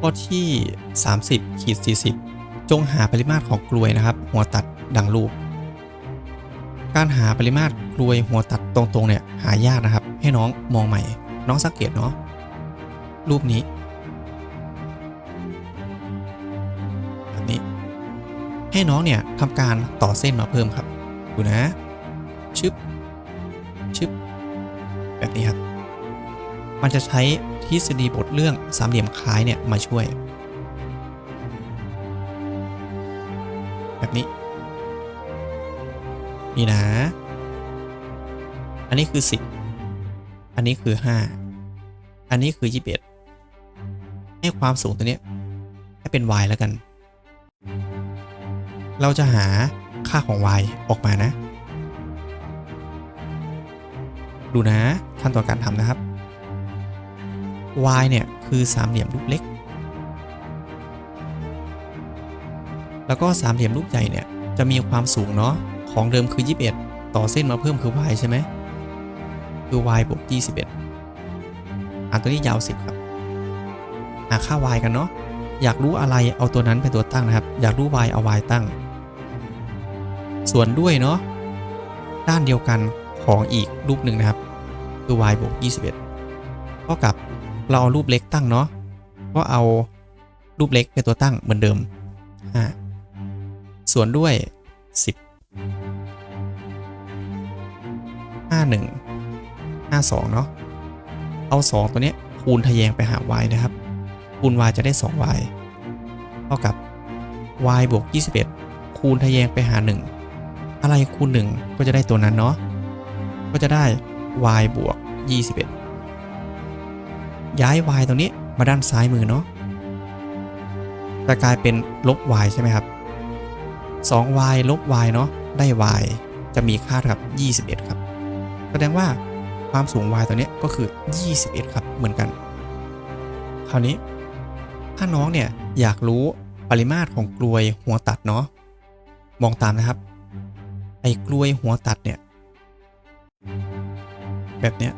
ข้อที่ 30ขีด40 จงหาปริมาตรของกลวยนะครับ หัวตัดดังรูป การหาปริมาตรกลวยหัวตัดตรงๆเนี่ยหายากนะครับ ให้น้องมองใหม่ น้องสังเกตเนาะรูปนี้แบบนี้ ให้น้องเนี่ยทำการต่อเส้นมาเพิ่มครับ ดูนะ ชึบ ชึบ แบบนี้ครับ มันจะใช้ทฤษฎีบทเรื่องสามเหลี่ยมคล้ายเนี่ยมาช่วย แบบนี้ นี่นะ อันนี้คือ 10 อันนี้คือ 5 อันนี้คือ 21 ให้ความสูงตัวนี้ให้เป็น y แล้วกัน เราจะหาค่าของ y ออกมานะ ดูนะขั้นตอนการทำนะครับ y เนี่ย คือสามเหลี่ยมรูปเล็ก แล้วก็สามเหลี่ยมรูปใหญ่เนี่ย จะมีความสูงเนาะ ของเดิมคือ 21 ต่อเส้นมาเพิ่มคือ y ใช่ไหม คือ y บวก 21 อันตัวนี้ยาว 10 ครับ หาค่า y กันเนาะ อยากรู้อะไรเอาตัวนั้นเป็นตัวตั้งนะครับ อยากรู้ y เอา y ตั้ง ส่วนด้วยเนาะ ด้านเดียวกันของอีกรูปหนึ่งนะครับ คือ y บวก 21 เท่ากับ เราเอารูปเล็กตั้งเนาะก็เอารูปเล็กเป็นตัวตั้งเหมือนเดิม 5 ส่วนด้วย 10 51 52 เนาะเอา 2 ตัวเนี้ยคูณทะแยงไปหา y นะครับ คูณ y จะได้ 2y เท่ากับ y บวก 21 คูณทะแยงไปหา 1 อะไรคูณ 1 ก็จะได้ตัวนั้นเนาะก็จะได้ y บวก 21 ย้าย y ตรงนี้มาด้านซ้ายมือเนาะจะกลายเป็นลบ y ใช่ไหมครับ 2y ลบ y เนาะได้ y จะมีค่าเท่ากับ 21 ครับ แสดงว่าความสูง y ตัวนี้ก็คือ 21 ครับเหมือนกัน คราวนี้ ถ้าน้องเนี่ยอยากรู้ปริมาตรของกลวยหัวตัดเนาะมองตามนะครับ ไอ้กลวยหัวตัดเนี่ย แบบเนี้ย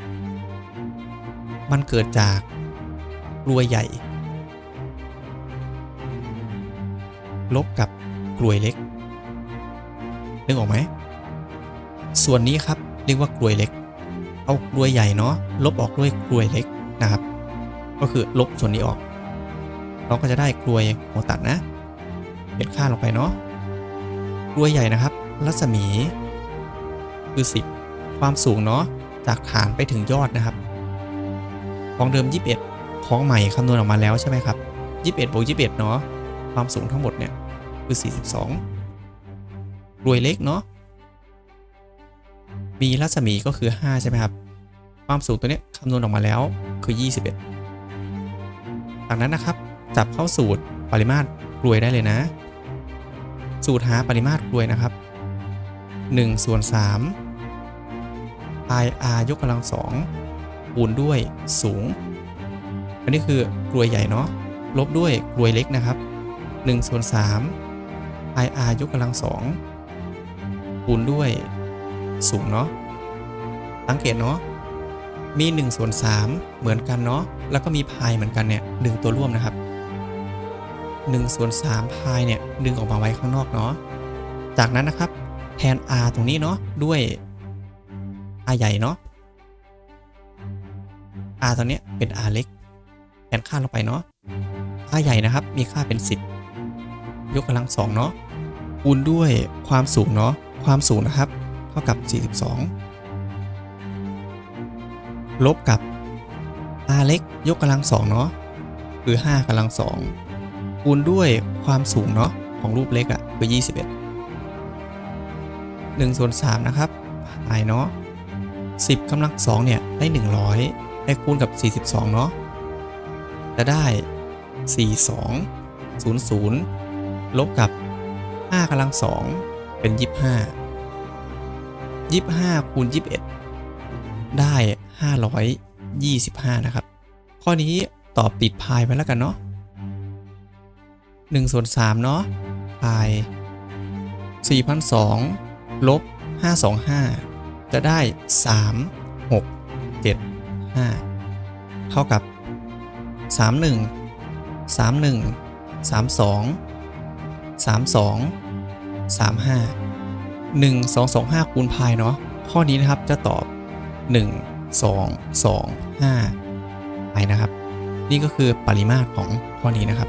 มันเกิดจากกลวยใหญ่ ลบกับกลวยเล็กนึกออกไหม ส่วนนี้ครับเรียกว่ากลวยเล็ก เอากลวยใหญ่เนาะลบออกด้วยกลวยเล็กนะครับ ก็คือลบส่วนนี้ออก เราก็จะได้กลวยหัวตัดนะเป็นค่าลงไปเนาะกลวยใหญ่นะครับ รัศมี คือ 10 ความสูงเนาะจากฐานไปถึงยอดนะครับ ของเดิม 21 ของใหม่คำนวณออกมาแล้วใช่ไหมครับ 21บวก21 เนาะความสูงทั้งหมดเนี่ยคือ 42 รวยเล็กเนาะมีรัศมีก็คือ 5 ใช่ไหมครับ ความสูงตัวเนี้ยคำนวณออกมาแล้วคือ 21จากนั้นนะครับ จับเข้าสูตรปริมาตรกลวยได้เลยนะ สูตรหาปริมาตรกลวยนะครับ1ส่วน3 i r ยกกำลังสอง คูณด้วยสูง อันนี้คือกลวยใหญ่เนาะลบด้วยกลวยเล็กนะครับ1ส่วน3 i r ยกกำลังสองคูณด้วยสูงเนาะสังเกตเนาะมี1ส่วน3เหมือนกันเนาะแล้วก็มีพายเหมือนกันเนี่ยดึงตัวร่วมนะครับ1ส่วน3พายเนี่ยดึงออกมาไว้ข้างนอกเนาะจากนั้นนะครับแทน r ตรงนี้เนาะด้วย r ใหญ่เนาะ r ตัวเนี้เป็น r เล็กแทนค่าลงไปเนาะ r ใหญ่นะครับมีค่าเป็น 10 ยกกำลังสองเนาะคูณด้วยความสูงเนาะความสูงนะครับ เท่ากับ 42 ลบกับ r เล็กยกกำลังสองเนาะคือ 5กำลังสองคูณด้วยความสูงเนาะของรูปเล็กอะ่ะคือ 21 1ส่วน3นะครับหายเนาะ10กำลัง2เนี่ยได้ 100 ได้คูณกับ 42 เนาะจะได้ 42 00 ลบกับ 5กำลัง 2 เป็น 25 25คูณ21 ได้ 525 นะครับ ข้อนี้ตอบติดพายไปแล้วกันเนาะ1ส่วน3เนาะพาย 4,002ลบ525 จะได้ 3 6 7 5 เท่ากับ 31 31 32 32 35 1 2 2 5คูณพายเนาะข้อนี้นะครับจะตอบ 1 2 2 5พายนะครับ นี่ก็คือปริมาตรของข้อนี้นะครับ